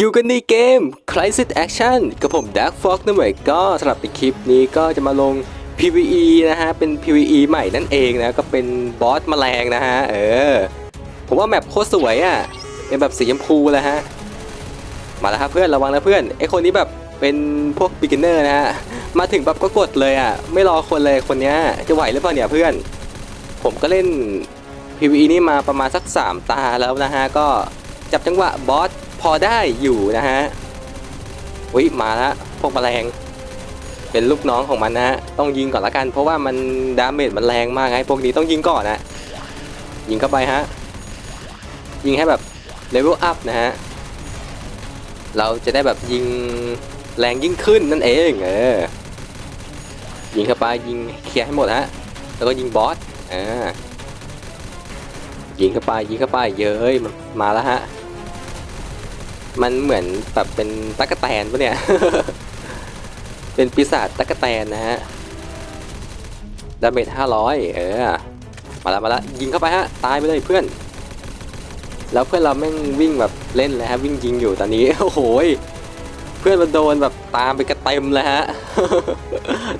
อยู่กันในเกม Crisis Action กับผม Dark Fox นะเว้ยก็สำหรับในคลิปนี้ก็จะมาลง PVE นะฮะ เป็น PVE ใหม่นั่นเองนะ ก็เป็นบอสแมลงนะฮะ เออ ผมว่าแมปโคตรสวยอะ่ะ เป็นแบบสีชมพูเลยฮะ มาแล้วครับเพื่อนระวังนะเพื่อนไอคนนี้แบบเป็นพวก beginner นะฮะ มาถึงแบบก็กดเลยอะ่ะ ไม่รอคนเลยคนนี้จะไหวหรือเปล่าเนี่ยเพื่อน ผมก็เล่น PVE นี่มาประมาณสัก 3 ตาแล้วนะฮะ ก็จับจังหวะบอส อได้อยู่นะฮะวิมาล้วพวกแมลง เป็นลูกน้องของมันนะฮะต้องยิงก่อนละกัน เพราะว่ามันดาเมจมันแรงมากไงพวกนี้ต้องยิงก่อนนะยิงเข้าไปฮะยิงให้แบบเลเวลอัพนะฮะเราจะได้แบบยิงแรงยิ่งขึ้นนั่นเองเออยิงเข้าไปยิงเคลียร์ให้หมดฮะแล้วก็ยิงบอสอ่ายิงเข้าไปยิงเข้าไปเย้ยมันมาแล้วฮะ มันเหมือนแบบเป็นตั๊กแตนปะเนี่ย เป็นปีศาจตั๊กแตนนะฮะ ดาเมจห้าร้อยเออ มาแล้วมาแล้วยิงเข้าไปฮะ ตายไปเลยเพื่อน แล้วเพื่อนเราแม่งวิ่งแบบเล่นเลยฮะ วิ่งยิงอยู่ตอนนี้ โอ้โหเพื่อนมันโดนแบบตามไปกระเต็มเลยฮะ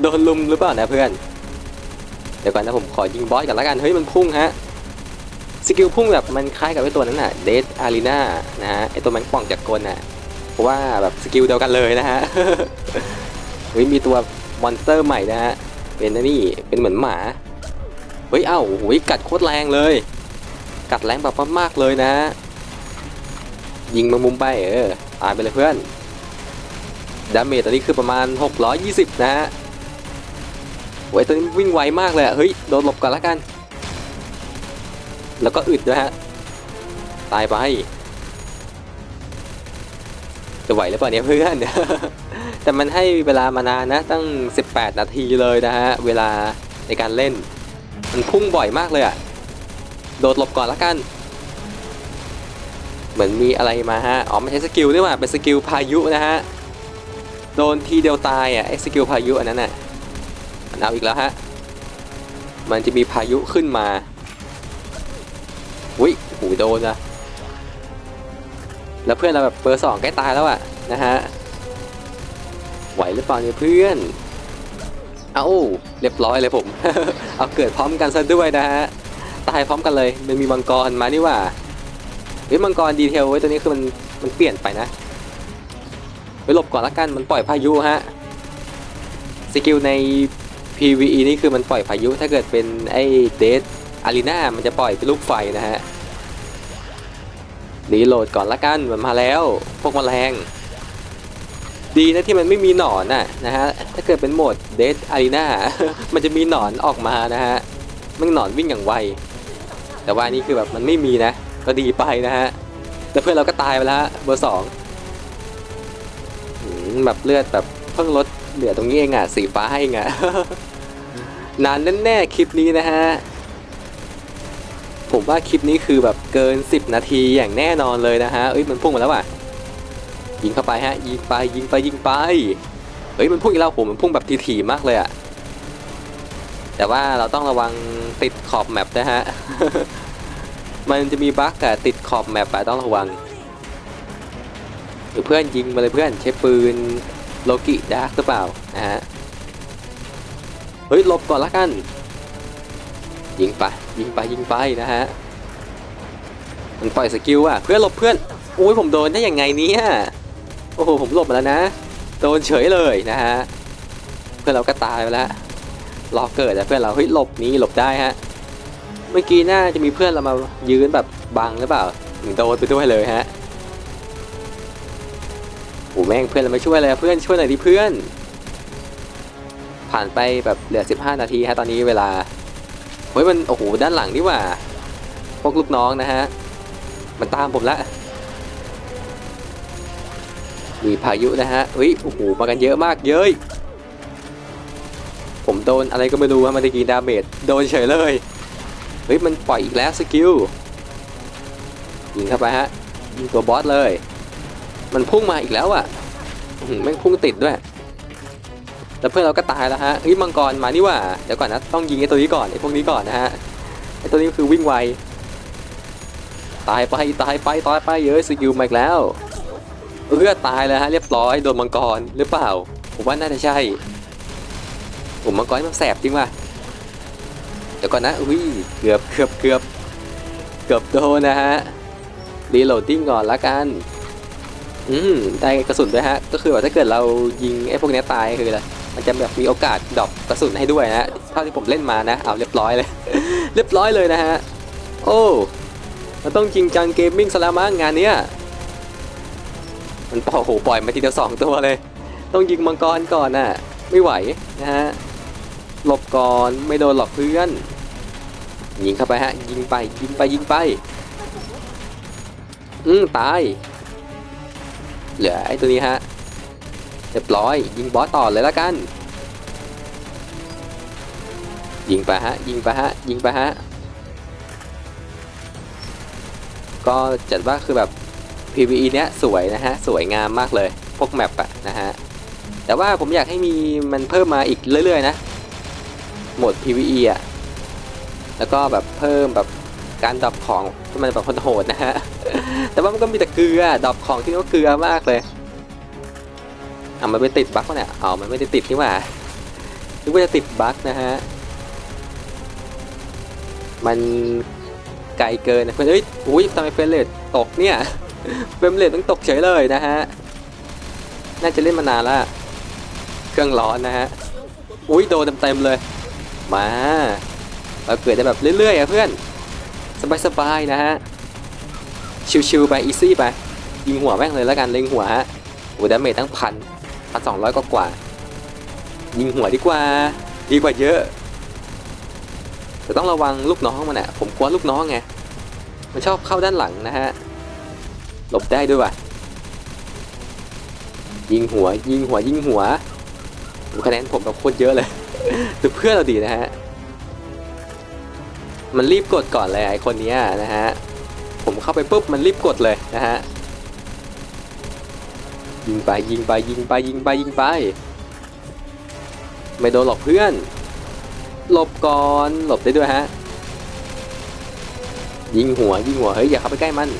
โดนลุมหรือเปล่านะเพื่อน เดี๋ยวก่อนนะผมขอยิงบอสก่อนละกัน เฮ้ยมันพุ่งฮะ สกิลพุ่งแบบมันคล้ายกับไอ้ตัวนั้นน่ะเดดอารีนานะฮะไอตัวแมงป่องจากกลน่ะเพราะว่าแบบสกิลเดียวกันเลยนะฮะเฮ้ยมีตัวมอนสเตอร์ใหม่นะฮะเป็นอันนี่เป็นเหมือนหมาเฮ้ยเอ้าโหยกัดโคตรแรงเลย กัดแรงแบบมากๆเลยนะฮะยิงมามุมไปเออตายไปเลยเพื่อนดาเมจตอนนี้คือประมาณ 620 นะฮะโอ้ยตัวนี้วิ่งไวมากเลยเฮ้ยโดนหลบก่อนละกัน แล้วก็อึดด้วยฮะ ตายไปจะไหวหรือเปล่าเนี่ยเพื่อน แต่มันให้เวลามานานนะ ตั้ง 18 นาทีเลยนะฮะ เวลาในการเล่น มันพุ่งบ่อยมากเลยอะโดดหลบก่อนละกัน เหมือนมีอะไรมาฮะ อ๋อไม่ใช่สกิลด้วยว่า เป็นสกิลพายุนะฮะ โดนทีเดียวตายอะไอ้สกิลพายุอันนั้นอะมันเอาอีกแล้วฮะ มันจะมีพายุขึ้นมา อุ้ยหูโดนอะแล้วเพื่อนเราแบบเบอร์สองใกล้ตายแล้วอะนะฮะไหวหรือเปล่าเนี่ยเพื่อน เอาเรียบร้อยเลยผม เอาเกิดพร้อมกันซะด้วยนะฮะตายพร้อมกันเลย มันมีมังกรมานี่ว่าเฮ้ยมังกรดีเทลไว้ตัวนี้คือมันมันเปลี่ยนไปนะไปหลบก่อนละกันมันปล่อยพายุฮะสกิลใน PVE นี่คือมันปล่อยพายุถ้าเกิดเป็นไอ้เดท อารีนามันจะปล่อยเป็นลูกไฟนะฮะรีโหลดก่อนละกันมันมาแล้วพวกแมลงดีนะที่มันไม่มีหนอนน่ะนะฮะถ้าเกิดเป็นโหมดเดทอารีนามันจะมีหนอนออกมานะฮะมันหนอนวิ่งอย่างไว แต่ว่านี่คือแบบมันไม่มีนะ ก็ดีไปนะฮะแต่เพื่อนเราก็ตายไปแล้วเบอร์สองแบบเลือดแบบเพิ่งลดเหลือตรงนี้เองอะสีฟ้าเองอะนานแน่ๆคลิปนี้นะฮะ ผมว่าคลิปนี้คือแบบเกิน 10 นาทีอย่างแน่นอนเลยนะฮะ เอ้ยมันพุ่งมาแล้วว่ะ ยิงเข้าไปฮะ ยิงไปยิงไปยิงไปเฮ้ยมันพุ่งอีกแล้วผมมันพุ่งแบบถี่ๆมากเลยอะแต่ว่าเราต้องระวังติดขอบแมปนะฮะ มันจะมีบั๊กอะติดขอบแมปอะต้องระวังหรือเพื่อนยิงมาเลยเพื่อนใช้ปืนโลกิดาร์กหรือเปล่านะฮะ เฮ้ยหลบก่อนละกัน ยิงไป ยิงไปยิงไปนะฮะมันปล่อยสกิลอะเพื่อนหลบเพื่อนโอ้ยผมโดนได้ยังไงเนี่ยโอ้โหผมหลบมาแล้วนะ โดนเฉยเลยนะฮะเพื่อนเราก็ตายไปแล้วรอเกิดแต่เพื่อนเราเฮ้ยหลบหนี้หลบได้ฮะเมื่อกี้น่าจะมีเพื่อนเรามายืนแบบบังหรือเปล่าถึงโดนไปด้วยเลยฮะโอ้แม่งเพื่อนเราไม่ช่วยเลยเพื่อนช่วยหน่อยดิเพื่อน ผ่านไปแบบเหลือ 15 นาทีฮะตอนนี้เวลา ฮ้ยมันโอ้โหด้านหลังนี่ว่า พวกลูกน้องนะฮะ มันตามผมละมีพายุนะฮะเฮ้ยโอ้โหมากันเยอะมากเย้ยผมโดนอะไรก็ไม่รู้ฮะมันตะกี้ดาเมจโดนเฉยเลยเฮ้ยมันปล่อยอีกแล้วสกิลยิงเข้าไปฮะยิงตัวบอสเลย มันพุ่งมาอีกแล้วอะแม่งพุ่งติดด้วย แต่เพื่อนเราก็ตายแล้วฮะเฮ้ยมังกรมานี่ว่าเดี๋ยวก่อนนะต้องยิงไอ้ตัวนี้ก่อนไอ้พวกนี้ก่อนนะฮะไอ้ตัวนี้คือวิ่งไวตายไปตายไปตายไปเยอะสกิลมาอีกแล้วเออตายแล้วฮะเรียบร้อยโดนมังกรหรือเปล่า ผมว่าน่าจะใช่ผมมังกรมันแสบจริงว่ะเดี๋ยวก่อนนะอุ้ยเกือบเกือบเกือบเกือบโดนนะฮะรีโหลดดิ้งก่อนละกันอืมได้กระสุนด้วยฮะ ก็คือว่าถ้าเกิดเรายิงไอ้พวกเนี้ยตายคืออะไร มันจะแบบมีโอกาสดรอปกระสุนให้ด้วยนะเท่าที่ผมเล่นมานะเอาเรียบร้อยเลย เรียบร้อยเลยนะฮะโอ้มันต้องจริงจังเกมมิ่งซะแล้วมั้งงานเนี้ยมันปล่อยโอ้โหปล่อยมาทีเดียวสองตัวเลย ต้องยิงมังกรก่อนน่ะไม่ไหวนะฮะหลบก่อนไม่โดนหลอกเพื่อนยิงเข้าไปฮะยิงไปยิงไปยิงไปอืมตายเหลือไอ้ตัวนี้ฮะ เรียบร้อย ยิงบอสต่อเลยละกัน ยิงไปฮะ ยิงไปฮะ ยิงไปฮะ ก็จัดว่าคือแบบ PVE เนี้ยสวยนะฮะ สวยงามมากเลย พวกแมปอะนะฮะ แต่ว่าผมอยากให้มีมันเพิ่มมาอีกเรื่อยๆนะ โหมด PVE อะแล้วก็แบบเพิ่มแบบการดรอปของที่มันแบบโหดนะฮะ แต่ว่ามันก็มีแต่เกลือดรอปของที่นี่ก็เกลือมากเลย อะมันไปติดบั๊กวะเนี่ยอ๋อมันไม่ได้ติดนี่หว่านึกว่าจะติดบั๊กนะฮะ มันไกลเกินนะเพื่อนเอ้ยอุ้ยทำไมเฟรมเรทตกเนี่ย เฟรมเรทต้องตกเฉยเลยนะฮะ น่าจะเล่นมานานละเครื่องร้อนนะฮะ อุ้ยโดนเต็มๆเลย มา เราเกิดได้แบบเรื่อยๆอะเพื่อน สบายๆนะฮะ ชิวๆไป อีซี่ไป ยิงหัวแม่งเลยแล้วกันเล็งหัวฮะโอ้ดาเมจตั้งพัน พันสองร้อยกว่า ยิงหัวดีกว่า ดีกว่าเยอะ แต่ต้องระวังลูกน้องมันอะผมกลัวลูกน้องไง มันชอบเข้าด้านหลังนะฮะ หลบได้ด้วยว่ะ ยิงหัว ยิงหัว ยิงหัวคะแนนผมแบบโคตรเยอะเลยดูเพื่อนเราดีนะฮะ มันรีบกดก่อนเลยไอคนนี้นะฮะ ผมเข้าไปปุ๊บมันรีบกดเลยนะฮะ ยิงไปยิงไปยิงไปยิงไปยิงไป ไม่โดนหลอกเพื่อน หลบก่อนหลบได้ด้วยฮะ ยิงหัวยิงหัวเฮ้ยอย่าเข้าไปใกล้มัน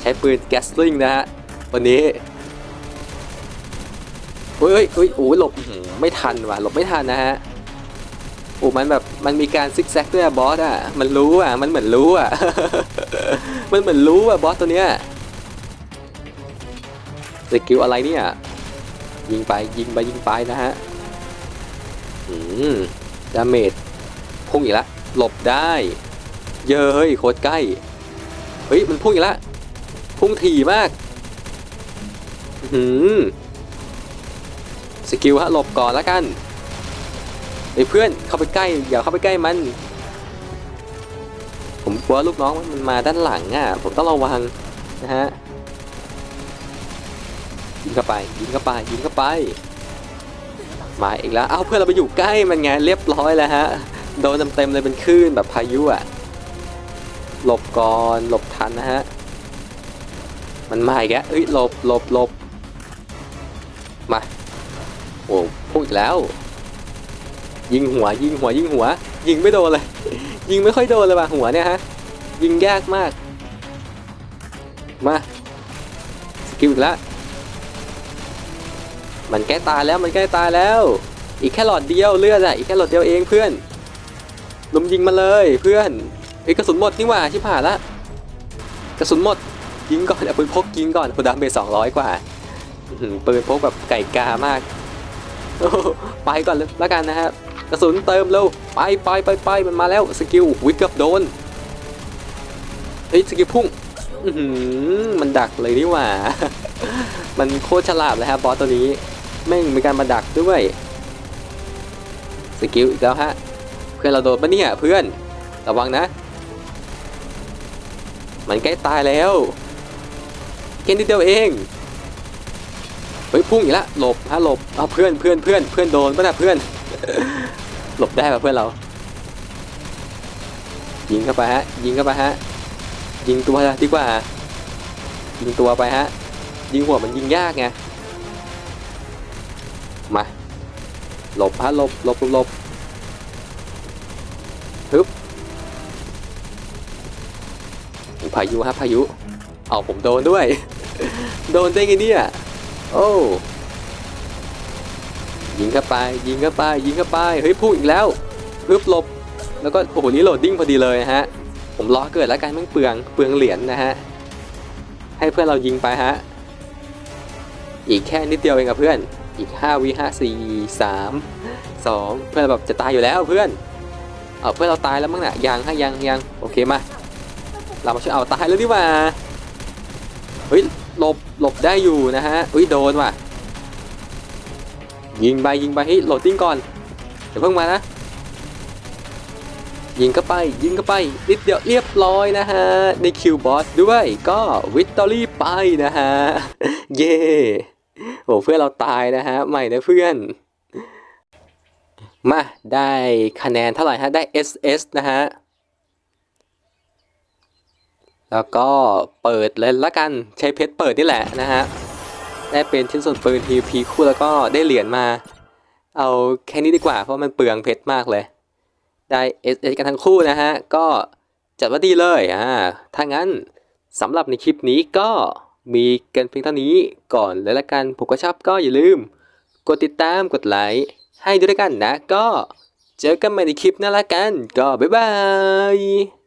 ใช้ปืนแก๊สลิงนะฮะวันนี้เฮ้ยเฮ้ยเฮ้ยโอ้หลบไม่ทันว่ะหลบไม่ทันนะฮะโอ้มันแบบมันมีการซิกแซกด้วยบอสอะมันรู้อะมันเหมือนรู้อะมันเหมือนรู้อะบอสตัวเนี้ย สกิลอะไรเนี่ย ยิงไปยิงไปยิงไปนะฮะอืมดาเมจพุ่งอีกแล้วหลบได้ เยอะเฮ้ยโคตรใกล้ เฮ้ยมันพุ่งอีกแล้วพุ่งถี่มากอื้อหืมสกิลฮะหลบก่อนแล้วกันไอ้เพื่อนเข้าไปใกล้อย่าเข้าไปใกล้มัน ผมกลัวลูกน้องมันมาด้านหลังอะผมต้องระวังนะฮะ ยิงเข้าไปยิงเข้าไปยิงเข้าไป มาอีกแล้วเอาเพื่อนเราไปอยู่ใกล้มันไงเรียบร้อยแล้วฮะโดนเต็มๆเลยเป็นคลื่นแบบพายุอะหลบก่อนหลบทันนะฮะมันมาอีกแล้วเอ้ยหลบหลบหลบมาโอ้พุ่งอีกแล้ว ยิงหัวยิงหัวยิงหัว ยิงไม่โดนเลย ยิงไม่ค่อยโดนเลยว่ะหัวเนี่ยฮะยิงยากมากมาสกิลอีกแล้ว มันใกล้ตายแล้วมันใกล้ตายแล้ว อีกแค่หลอดเดียวเลือดอะอีกแค่หลอดเดียวเองเพื่อนลุมยิงมาเลยเพื่อนไอ้กระสุนหมดนี่หว่าชิบหายละกระสุนหมดยิงก่อนเอาปืนพกยิงก่อนคุณดาเมจสองร้อยกว่าปืนพกแบบไก่กามากไปก่อนลยแล้วกันนะครับกระสุนเติมเร็วไปไปไปไปมันมาแล้วสกิลวิกเกือบโดนเฮ้ยสกิลพุ่งมันดักเลยนี่หว่า มันโคตรฉลาดเลยครับบอสตัวนี้ แม่งมีการมาดักด้วย สกิลอีกแล้วฮะ เพื่อนเราโดนปะเนี่ยเพื่อน ระวังนะ มันใกล้ตายแล้วแค่นิดเดียวเอง เฮ้ยพุ่งอีกแล้วหลบฮะหลบเอาเพื่อนเพื่อนเพื่อนเพื่อนโดนปะนะเพื่อน หลบได้ปะเพื่อนเรา ยิงเข้าไปฮะ ยิงเข้าไปฮะ ยิงตัวดีกว่า ยิงตัวไปฮะ ยิงหัวมันยิงยากไง หลบฮะหลบหลบหลบฮึบพายุฮะพายุเอาผมโดนด้วย โดนได้ไงเนี่ย โอ้ยิงเข้าไปยิงเข้าไปยิงเข้าไปเฮ้ยพุ่งอีกแล้วพึบหลบ แล้วก็โอ้โหนี่โหลดดิ้งพอดีเลยนะฮะ ผมล้อเกิดแล้วกันม่งเปลืองเปลืองเหรียญนะฮะให้เพื่อนเรายิงไปฮะ อีกแค่นิดเดียวเองกับเพื่อน อีก5วิ5 4 3 2เพื่อนแบบจะตายอยู่แล้วเพื่อนเอาเพื่อนเราตายแล้วมั้งน่ะยังฮะยังยังโอเคมาเรามาช่วยเอาตายแล้วดีกว่าเฮ้ยหลบหลบได้อยู่นะฮะอุ้ยโดนว่ะยิงไปยิงไปให้ยโหลดติ้งก่อนเดี๋ยวเพิ่งมานะยิงเข้าไปยิงเข้าไปนิดเดียวเรียบร้อยนะฮะในคิวบอสด้วยก็วิตตอรี่ไปนะฮะเย่ โอ้เพื่อนเราตายนะฮะ ใหม่นะเพื่อน มาได้คะแนนเท่าไหร่ฮะ ได้ SS นะฮะ แล้วก็เปิดเลยละกัน ใช้เพชรเปิดนี่แหละนะฮะ ได้เป็นชิ้นส่วนปืน TP คู่แล้วก็ได้เหรียญมา เอาแค่นี้ดีกว่าเพราะมันเปลืองเพชรมากเลย ได้ SS กันทั้งคู่นะฮะ ก็จัดว่าดีเลย อ่า ถ้างั้นสำหรับในคลิปนี้ก็ มีกันเพียงเท่านี้ก่อนแล้วละกันผมก็ชอบก็อย่าลืม กดติดตามกดไลค์ให้ด้วยละกันนะ ก็เจอกันใหม่ในคลิปหน้าละกัน ก็บ๊ายบาย